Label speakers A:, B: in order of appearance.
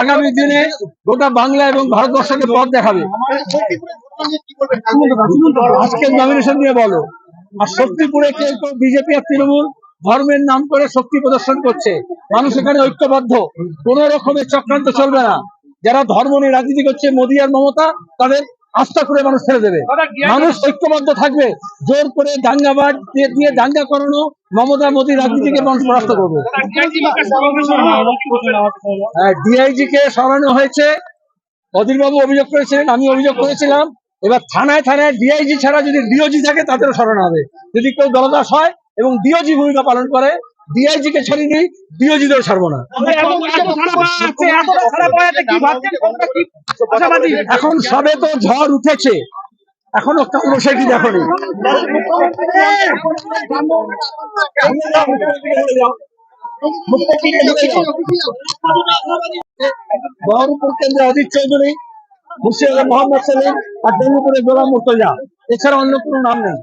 A: আগামী দিনে গোটা বাংলা এবং ভারতবর্ষকে পথ দেখাবে। আজকের নমিনেশন নিয়ে বলো। আর শক্তিপুরে বিজেপি আর তৃণমূল ধর্মের নাম করে শক্তি প্রদর্শন করছে। মানুষ এখানে ঐক্যবদ্ধ। কোন রকমের চক্রান্ত চলবে না। যারা ধর্ম নিয়ে রাজনীতি করছে মোদী আর মমতা, তাদের আস্থা করে মানুষ ছেড়ে দেবে। মানুষ ঐক্যবদ্ধ থাকবে জোর করে দাঙ্গাবাজ দিয়ে দিয়ে দাঙ্গা করানো মমতা মোদী রাজনীতিকে মানুষ পরাস্ত করবে। ডিআইজি কে সরানো হয়েছে। অধীরবাবু অভিযোগ করেছিলেন আমি অভিযোগ করেছিলাম। এবার থানায় থানায় ডিআইজি ছাড়া যদি ডিওজি থাকে তাদেরও সরানো হবে। যদি কেউ দলদাস হয় এবং ডিওজি ভূমিকা পালন করে ডিআইজি কে দিই ডিওজিদেরও ছাড়বো না। এখন সবে তো ঝড় উঠেছে এখনও কালবৈশাখী দেখনি। বহরমপুর কেন্দ্রে অজিত চৌধুরী মুর্শিদাবাদ মোহাম্মদ সেলিম আর ডেঙ্গুপুরে গোলাম মুর্তজা। এছাড়া অন্য কোনো নাম নেই।